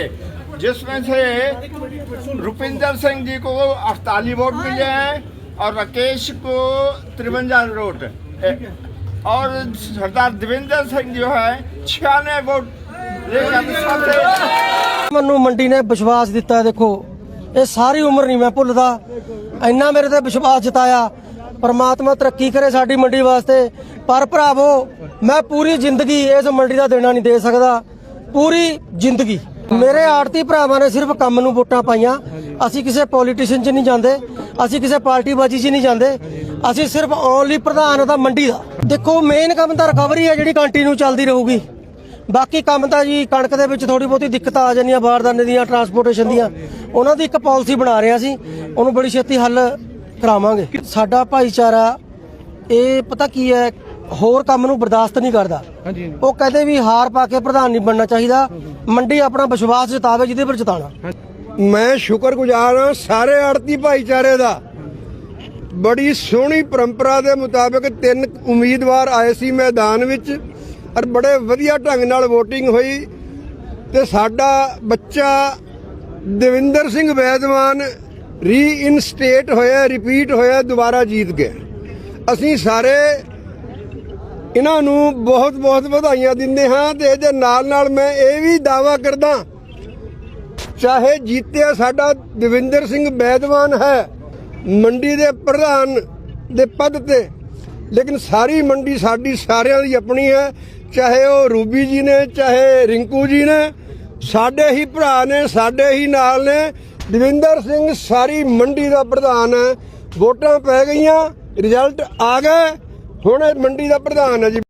में से रुपिंदर सिंह जी को अड़तालीस वोट मिले हैं और राकेश को तिरवंजा वोट ए, और सरदार देवेंद्र सिंह जो है छियानवे वोट लेकर सबसे ਮੈਨੂੰ ਮੰਡੀ ਨੇ ਵਿਸ਼ਵਾਸ ਦਿੱਤਾ ਹੈ, ਦੇਖੋ ਇਹ ਸਾਰੀ ਉਮਰ ਨਹੀਂ ਮੈਂ ਭੁੱਲਦਾ ਇੰਨਾ ਮੇਰੇ ਤੇ ਵਿਸ਼ਵਾਸ ਜਤਾਇਆ ਪਰਮਾਤਮਾ ਤਰੱਕੀ ਕਰੇ ਸਾਡੀ ਮੰਡੀ ਵਾਸਤੇ ਪਰ ਭਰਾਵੋ ਮੈਂ ਪੂਰੀ ਜ਼ਿੰਦਗੀ ਇਸ ਮੰਡੀ ਦਾ ਦੇਣਾ ਨਹੀਂ ਦੇ ਸਕਦਾ ਪੂਰੀ ਜ਼ਿੰਦਗੀ ਮੇਰੇ ਆੜਤੀ ਭਰਾਵਾਂ ਨੇ ਸਿਰਫ ਕੰਮ ਨੂੰ ਵੋਟਾਂ ਪਾਈਆਂ। ਅਸੀਂ ਕਿਸੇ ਪੋਲੀਟੀਸ਼ੀਅਨ 'ਚ ਨਹੀਂ ਜਾਂਦੇ, ਅਸੀਂ ਕਿਸੇ ਪਾਰਟੀ ਬਾਜੀ 'ਚ ਨਹੀਂ ਜਾਂਦੇ। ਅਸੀਂ ਸਿਰਫ ਓਨਲੀ ਪ੍ਰਧਾਨ ਉਹਦਾ ਮੰਡੀ ਦਾ। ਦੇਖੋ ਮੇਨ ਕੰਮ ਤਾਂ ਰਿਕਵਰੀ ਹੈ ਜਿਹੜੀ ਕੰਟੀਨਿਊ ਚੱਲਦੀ ਰਹੂਗੀ। ਬਾਕੀ ਕੰਮ ਤਾਂ ਜੀ ਕਣਕ ਦੇ ਵਿੱਚ ਥੋੜੀ ਬਹੁਤੀ ਦਿੱਕਤਾਂ ਆ ਜਾਂਦੀਆਂ ਬਾਰਦਾਨੇ ਦੀਆਂ ਟਰਾਂਸਪੋਰਟੇਸ਼ਨ ਦੀਆਂ। ਉਹਨਾਂ ਦੀ ਇੱਕ ਪਾਲਿਸੀ ਬਣਾ ਰਹੇ ਅਸੀਂ ਉਹਨੂੰ ਬੜੀ ਛੇਤੀ ਹੱਲ ਕਰਾਵਾਂਗੇ। ਸਾਡਾ ਭਾਈਚਾਰਾ, ਇਹ ਪਤਾ ਕੀ ਹੈ ਹੋਰ ਕੰਮ ਨੂੰ ਬਰਦਾਸ਼ਤ ਨਹੀਂ ਕਰਦਾ। ਉਹ ਕਹਿੰਦੇ ਵੀ ਹਾਰ ਪਾ ਕੇ ਪ੍ਰਧਾਨ ਨਹੀਂ ਬਣਨਾ ਚਾਹੀਦਾ। ਮੰਡੀ ਆਪਣਾ ਵਿਸ਼ਵਾਸ ਜਤਾਵੇ ਜਿਹਦੇ ਪਰ ਜਤਾਣਾ ਮੈਂ ਸ਼ੁਕਰਗੁਜ਼ਾਰ ਹਾਂ ਸਾਰੇ ਆੜਤੀ ਭਾਈਚਾਰੇ ਦਾ। ਬੜੀ ਸੋਹਣੀ ਪਰੰਪਰਾ ਦੇ ਮੁਤਾਬਕ ਤਿੰਨ ਉਮੀਦਵਾਰ ਆਏ ਸੀ ਮੈਦਾਨ ਵਿੱਚ ਔਰ ਬੜੇ ਵਧੀਆ ਢੰਗ ਨਾਲ VOTING ਹੋਈ। ਤੇ ਸਾਡਾ ਬੱਚਾ ਦਵਿੰਦਰ ਸਿੰਘ ਵੈਦਵਾਨ ਰੀਇਨਸਟੇਟ ਹੋਇਆ ਰਿਪੀਟ ਹੋਇਆ ਦੁਬਾਰਾ ਜੀਤ ਗਿਆ। ਅਸੀਂ ਸਾਰੇ ਇਹਨਾਂ ਨੂੰ ਬਹੁਤ ਬਹੁਤ ਵਧਾਈਆਂ ਦਿੰਦੇ ਹਾਂ ਤੇ ਇਹਦੇ ਨਾਲ ਨਾਲ ਮੈਂ ਇਹ ਵੀ ਦਾਵਾ ਕਰਦਾ, ਚਾਹੇ ਜੀਤਿਆ ਸਾਡਾ ਦਵਿੰਦਰ ਸਿੰਘ ਬੈਦਵਾਨ ਹੈ, ਮੰਡੀ ਦੇ ਪ੍ਰਧਾਨ ਦੇ ਪਦ ਤੇ, ਲੇਕਿਨ ਸਾਰੀ ਮੰਡੀ ਸਾਡੀ ਸਾਰਿਆਂ ਦੀ ਆਪਣੀ ਹੈ, ਚਾਹੇ ਉਹ ਰੂਬੀ ਜੀ ਨੇ, ਚਾਹੇ ਰਿੰਕੂ ਜੀ ਨੇ, ਸਾਡੇ ਹੀ ਭਰਾ ਨੇ, ਸਾਡੇ ਹੀ ਨਾਲ ਨੇ, ਦਵਿੰਦਰ ਸਿੰਘ ਸਾਰੀ ਮੰਡੀ ਦਾ ਪ੍ਰਧਾਨ ਹੈ, ਵੋਟਾਂ ਪੈ ਗਈਆਂ, ਰਿਜ਼ਲਟ ਆ ਗਏ ਹੁਣ ਇਹ ਮੰਡੀ ਦਾ ਪ੍ਰਧਾਨ ਹੈ ਜੀ।